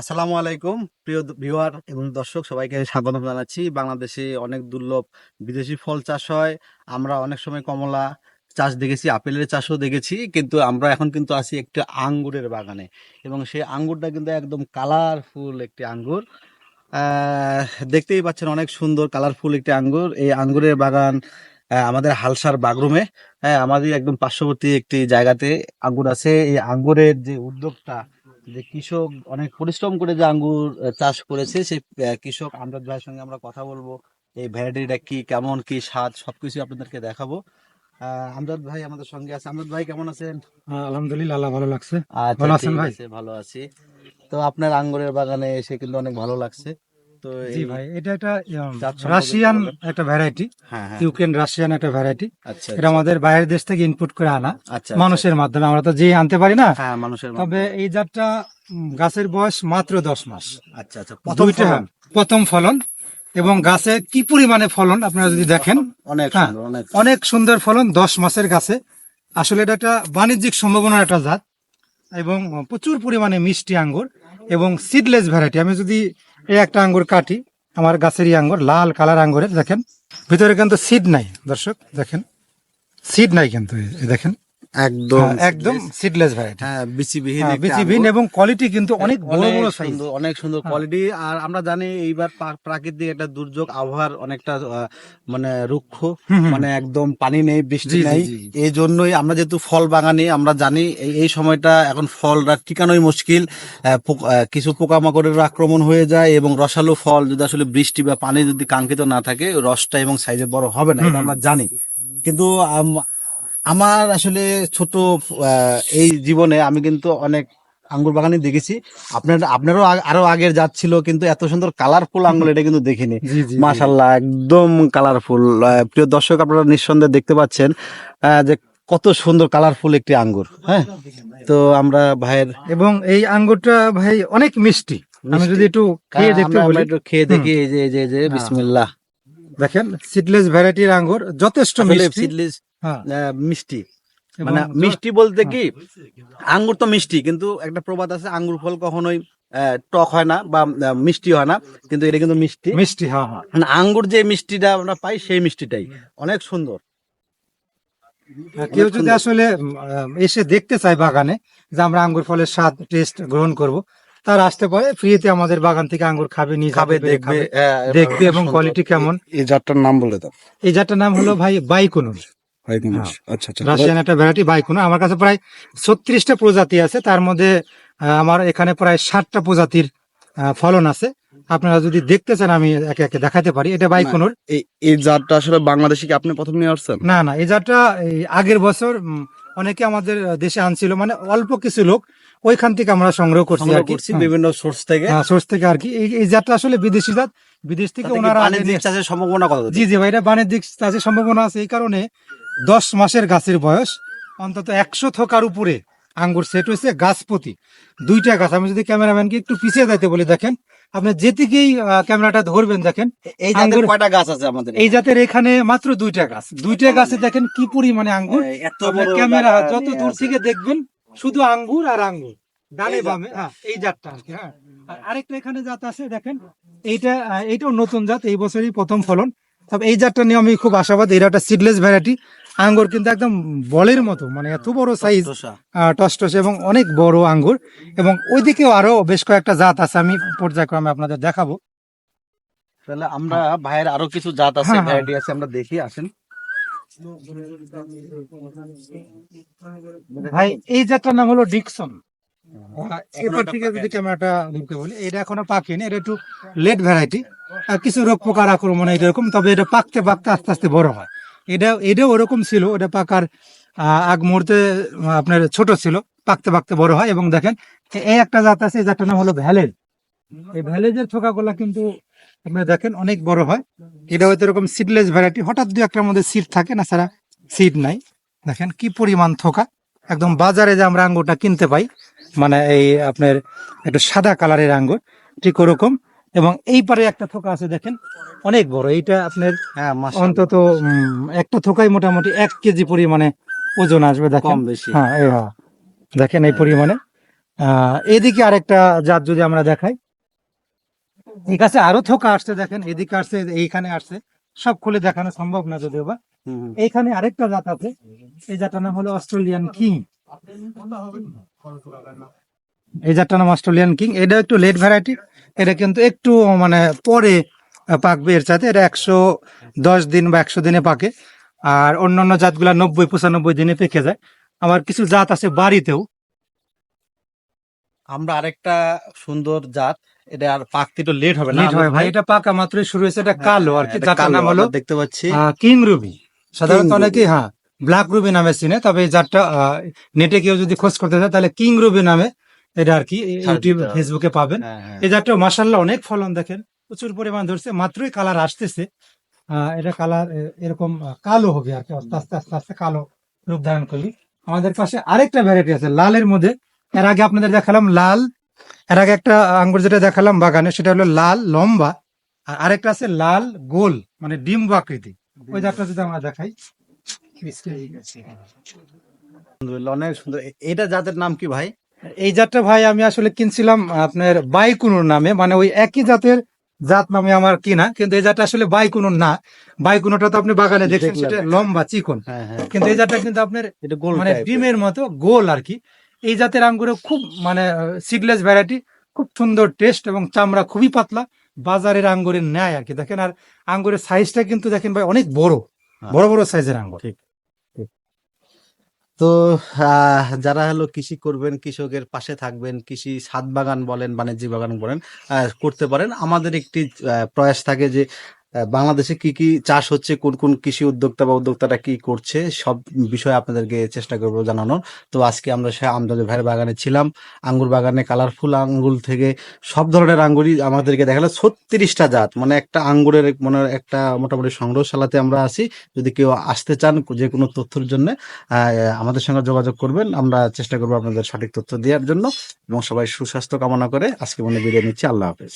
আসসালামু আলাইকুম, প্রিয় ভিউয়ার এবং দর্শক, সবাইকে স্বাগত জানাচ্ছি। বাংলাদেশে অনেক দুর্লভ বিদেশি ফল চাষ হয়। আমরা অনেক সময় কমলা চাষ দেখেছি, আপেলের চাষও দেখেছি, কিন্তু আমরা এখন কিন্তু আছি একটি আঙ্গুরের বাগানে এবং সেই আঙ্গুরটা কিন্তু একদম কালারফুল একটি আঙ্গুর। দেখতেই পাচ্ছেন অনেক সুন্দর, কালারফুল একটি আঙ্গুর। এই আঙ্গুরের বাগান আমাদের হালসার বাগরুমে। হ্যাঁ আমাদের একদম পার্শ্ববর্তী একটি জায়গাতে আঙ্গুর আছে। এই আঙ্গুরের যে উদ্যোগটা যে কৃষক অনেক পরিশ্রম করে যে আঙ্গুর চাষ করেছে সেই কৃষক আমজাদ ভাইয়ের সঙ্গে আমরা কথা বলব। এই ভ্যারাইটিটা কি কেমন কি স্বাদ সবকিছু আপনাদেরকে দেখাবো। আহ, আমজাদ ভাই আমাদের সঙ্গে আছে। আমজাদ ভাই কেমন আছেন? হ্যাঁ, আলহামদুলিল্লাহ আল্লাহ ভালো লাগছে। আচ্ছা ভালো আছেন ভাই? ভালো আছি। তো আপনার আঙ্গুরের বাগানে এসে কিন্তু অনেক ভালো লাগছে। তো জি ভাই এটা একটা রাশিয়ান একটা ভ্যারাইটি হ্যাঁ হ্যাঁ। ইউক্রেন রাশিয়ান একটা ভ্যারাইটি আচ্ছা এটা আমাদের বাইরের দেশ থেকে ইনপুট করে আনা আচ্ছা, আচ্ছা। মানুষের মাধ্যমে। আমরা তো যে আনতে পারি না হ্যাঁ মানুষের তবে এই জাতটা গাছের বয়স মাত্র দশ মাস। আচ্ছা আচ্ছা। প্রথম ফলন? প্রথম ফলন। এবং গাছে কি পরিমাণে ফলন আপনারা যদি দেখেন। অনেক হ্যাঁ, অনেক অনেক সুন্দর ফলন দশ মাসের গাছে। আসলে এটা একটা বাণিজ্যিক সম্ভাবনার একটা জাত এবং প্রচুর পরিমাণে মিষ্টি আঙ্গুর। এবং সিডলেস ভ্যারাইটি আমি যদি এই একটা আঙ্গুর কাটি, আমার গাছেরই আঙ্গুর, লাল কালার আঙ্গুরের, দেখেন, ভিতরে কিন্তু সিড নাই, দর্শক, দেখেন সিড নাই কিন্তু দেখেন। একদম হ্যাঁ, একদম সিডলেস ভ্যারাইটি হ্যাঁ বিচিবিহীন হ্যাঁ বিচিবিহীন এবং কোয়ালিটি কিন্তু অনেক বড় বড় সুন্দর অনেক সুন্দর হ্যাঁ। কোয়ালিটি আর আমরা জানি এইবার প্রাকৃতিক একটা দুর্যোগ আবহাওয়ার অনেকটা মানে রুক্ষ। মানে একদম পানি নেই বৃষ্টি নেই। এই জন্যই আমরা যেহেতু ফল বাগানি আমরা জানি এই- সময়টা এখন ফলটা টিকানোই মুশকিল। কিছু পোকামাকড়ের আক্রমণ হয়ে যায় এবং রসালো ফল যদি আসলে বৃষ্টি বা পানি যদি কাঙ্ক্ষিত না থাকে রসটা এবং সাইজে বড় হবে না এটা আমরা জানি। কিন্তু আমার আসলে ছোট এই জীবনে আমি কিন্তু অনেক আঙ্গুর বাগানই দেখেছি। আপনার আপনারও আরও আগের যাচ্ছিল কিন্তু এত সুন্দর কালারফুল আঙ্গুর এটা কিন্তু দেখিনি। মাশাল্লাহ একদম কালারফুল প্রিয় দর্শক আপনারা নিঃসন্দেহে দেখতে পাচ্ছেন যে কত সুন্দর কালারফুল একটি আঙ্গুর হ্যাঁ? তো আমরা ভাইয়ের এবং এই আঙ্গুরটা ভাই অনেক মিষ্টি। আমি যদি একটু খেয়ে দেখতে বলি। একটু খেয়ে দেখি এই যে এই যে হ্যাঁ। বিসমিল্লাহ। দেখেন সিডলেস ভ্যারাইটির আঙ্গুর যথেষ্ট মিষ্টি। আহ, মিষ্টি। মানে মিষ্টি বলতে কি আঙ্গুর তো মিষ্টি কিন্তু একটা প্রবাদ আছে আঙ্গুর ফল কখনোই আহ, টক হয় না বা মিষ্টি হয় না কিন্তু এটা কিন্তু মিষ্টি। মিষ্টি হ্যাঁ হ্যাঁ। মানে আঙ্গুর যে মিষ্টিটা আমরা পাই সেই মিষ্টিটাই। অনেক সুন্দর। কেউ যদি আসলে এসে দেখতে চায় বাগানে যে আমরা আঙ্গুর ফলের স্বাদ টেস্ট গ্রহণ করব তার আসতে পারে ফ্রিতে আমাদের বাগান থেকে আঙ্গুর খাবে নিয়ে খাবে যাবে, দেখবে হ্যাঁ, দেখবে এবং কোয়ালিটি কেমন? এই জাতটার নাম বলে দাও। এই জাতটার নাম হলো ভাই বাইকুনুর। হয়? হ্যাঁ। আচ্ছা আচ্ছা। রাশিয়ান একটা ভ্যারাইটি আমার কাছে প্রায় ছত্রিশটা প্রজাতি আছে। তার মধ্যে আমার এখানে প্রায় ষাটটা প্রজাতির ফলন আছে। আপনারা যদি দেখতে চান আমি একে একে দেখাতে পারি। এটা বাইকুনুর এই জাতটা আসলে বাংলাদেশে কি আপনি প্রথম নিয়ে আসছেন? না না এই জাতটা আগের বছর অনেকে আমাদের দেশে আনছিল। মানে অল্প কিছু লোক ওইখান থেকে আমরা সংগ্রহ করছি আর কি। করছি বিভিন্ন সোর্স থেকে। সোর্স থেকে আর কি। এই এই জাতটা আসলে বিদেশি জাত। বিদেশ থেকে ওনারা বাণিজ্যিক চাষের সম্ভাবনা কত জি জি ভাই এটা বাণিজ্যিক চাষের সম্ভাবনা আছে। এই কারণে দশ মাসের গাছের বয়স অন্তত একশো থোকার উপরে আঙ্গুর সেট হয়েছে গাছ প্রতি। দুইটা গাছ আমি যদি ক্যামেরাম্যানকে একটু পিছিয়ে যাইতে বলি দেখেন আপনি যেদিকেই ক্যামেরাটা ধরবেন দেখেন এই জাতের কয়টা গাছ আছে আমাদের এই জাতের এখানে মাত্র দুইটা গাছ। দুইটা গাছে দেখেন কি পরিমাণে আঙ্গুর। ক্যামেরা যত দূর থেকে দেখবেন শুধু আঙ্গুর আর আঙ্গুর। ডানে বামে হ্যাঁ এই জাতটা আর হ্যাঁ। আর আরেকটা এখানে জাত আছে দেখেন এইটা এইটাও নতুন জাত এই বছরই প্রথম ফলন। তবে এই জাতটা নিয়ে আমি খুব আশাবাদ এটা একটা সিডলেস ভ্যারাইটি আঙ্গুর কিন্তু একদম বলের মতো মানে এত বড় সাইজ। টসটস। এবং অনেক বড় আঙ্গুর। এবং ওইদিকেও আরও বেশ কয়েকটা জাত আছে আমি পর্যায়ক্রমে আপনাদের দেখাবো। তাহলে আমরা ভাইয়ের আরও কিছু জাত আছে হ্যাঁ, হ্যাঁ। ভ্যারাইটি আছে আমরা দেখি আসেন। ভাই এই জাতটার নাম হলো ডিকসন। এখনও এরপর থেকে যদি ক্যামেরাটা ঢুকতে বলি এটা এখনও পাকেনি এটা একটু লেট ভ্যারাইটি কিছু রোগ পোকার আক্রমণ এরকম তবে এটা পাকতে পাকতে আস্তে আস্তে বড় হয়। এটা, এটাও ওরকম ছিল, ওটা পাকার আগ মুহূর্তে আপনার ছোট ছিল, পাকতে পাকতে বড় হয় এবং দেখেন এই একটা জাত আছে এই জাতটার নাম হলো ভ্যালেজ। এই ভ্যালেজের থোকাগুলা কিন্তু আপনি দেখেন, অনেক বড় হয়। এটা হয়তো এরকম সিডলেস ভ্যারাইটি হঠাৎ দু একটার মধ্যে সিড থাকে না, ছাড়া সিড নাই। দেখেন, কি পরিমাণ থোকা। একদম বাজারে যে আমরা আঙ্গুরটা কিনতে পাই মানে এই আপনার একটু সাদা কালারের আঙ্গুর, ঠিক ওরকম। এবং এই পারে একটা থোকা আছে দেখেন। অনেক বড় এইটা আপনার হ্যাঁ। অন্তত একটা থোকাই মোটামুটি এক কেজি পরিমাণে ওজন আসবে দেখেন। বেশি। হ্যাঁ হ্যাঁ। দেখেন এই পরিমাণে। আহ, এদিকে আরেকটা জাত যদি আমরা দেখাই। ঠিক আছে আরও থোকা আসছে দেখেন। এদিকে আসছে এইখানে আসছে। সব খুলে দেখানো সম্ভব না যদিও বা। এইখানে আরেকটা জাত আছে। এই জাতটার নাম হলো অস্ট্রেলিয়ান কিং। এই জাতটার নাম অস্ট্রেলিয়ান কিং। এটা একটু লেট ভ্যারাইটি। এটা কিন্তু একটু মানে পরে পাকবে এর সাথে। এটা একশো দশ দিন বা একশো দিনে পাকে। আর অন্যান্য জাতগুলা নব্বই পঁচানব্বই দিনে পেকে যায়। আবার কিছু জাত আছে বাড়িতেও। আমরা আরেকটা সুন্দর জাত। এটা আর পাকতে একটু লেট হবে না। লেট হয় ভাই। এটা পাকা মাত্রই শুরু হয়েছে। এটা কালো আর কি এটা জাতটার নাম হলো? দেখতে পাচ্ছি। King ruby. সাধারণত King অনেকে হ্যাঁ ব্ল্যাক রুবি নামে চিনে। তবে এই জাতটা নেটে কেউ যদি খোঁজ করতে চায় তাহলে কিং রুবি নামে এটা আর কি ইউটিউব ফেসবুকে পাবেন। হ্যাঁ, হ্যাঁ। এই জাতটা মাসাল্লাহ অনেক ফলন দেখেন। প্রচুর পরিমাণ ধরছে মাত্রই কালার আসতেছে। এটা কালার এরকম কালো হবে আর কি আস্তে আস্তে আস্তে আস্তে কালো রূপ ধারণ করবি। আমাদের পাশে আরেকটা ভ্যারাইটি আছে লালের মধ্যে। এর আগে আপনাদের দেখালাম লাল এর আগে একটা আঙ্গুর যেটা দেখালাম বাগানে সেটা হলো লাল লম্বা। আর আরেকটা আছে লাল গোল মানে ডিম্ব আকৃতি। ওই জাতটা যদি আমরা দেখাই। অনেক সুন্দর। এটা জাতের নাম কি ভাই? এই জাতটা ভাই আমি আসলে কিনছিলাম আপনার বাইকুনুর নামে মানে ওই একই জাতের জাত নামে আমার কিনা কিন্তু এই জাতটা আসলে বাইকুনুর না। বাইকুনুরটা তো আপনি বাগানে দেখছেন সেটা লম্বা চিকন। হ্যাঁ হ্যাঁ। কিন্তু এই জাতটা কিন্তু আপনার এটা গোল মানে ডিমের মতো গোল আর কি। এই জাতের আঙ্গুরে খুব মানে সিডলেস ভ্যারাইটি খুব সুন্দর টেস্ট এবং চামড়া খুবই পাতলা। বাজারের আঙ্গুরের ন্যায় আর কি। দেখেন আর আঙ্গুরের সাইজটা কিন্তু দেখেন ভাই অনেক বড় বড় বড় সাইজের আঙ্গুর। ঠিক। তো আহ, যারা হলো কৃষি করবেন কৃষকের পাশে থাকবেন কৃষি ছাদ বাগান বলেন বাণিজ্যিক বাগান বলেন আহ, করতে পারেন। আমাদের একটি আহ, প্রয়াস থাকে যে বাংলাদেশে কি কি চাষ হচ্ছে, কোন কোন কৃষি উদ্যোক্তা বা উদ্যোক্তারা কি করছে, সব বিষয়ে আপনাদেরকে চেষ্টা করব জানানোর। তো আজকে আমরা সে আমদানি ভাইয়ের বাগানে ছিলাম, আঙ্গুর বাগানে কালারফুল আঙ্গুর থেকে সব ধরনের আঙ্গুরই আমাদেরকে দেখাল। ছত্রিশটা জাত মানে একটা আঙ্গুরের মানে একটা মোটামুটি সংগ্রহশালাতে আমরা আছি। যদি কেউ আসতে চান যে কোনো তথ্যের জন্য আমাদের সঙ্গে যোগাযোগ করবেন। আমরা চেষ্টা করব আপনাদের সঠিক তথ্য দেওয়ার জন্য। এবং সবাই সুস্বাস্থ্য কামনা করে আজকে মনে বিদায় নিচ্ছি। আল্লাহ হাফেজ।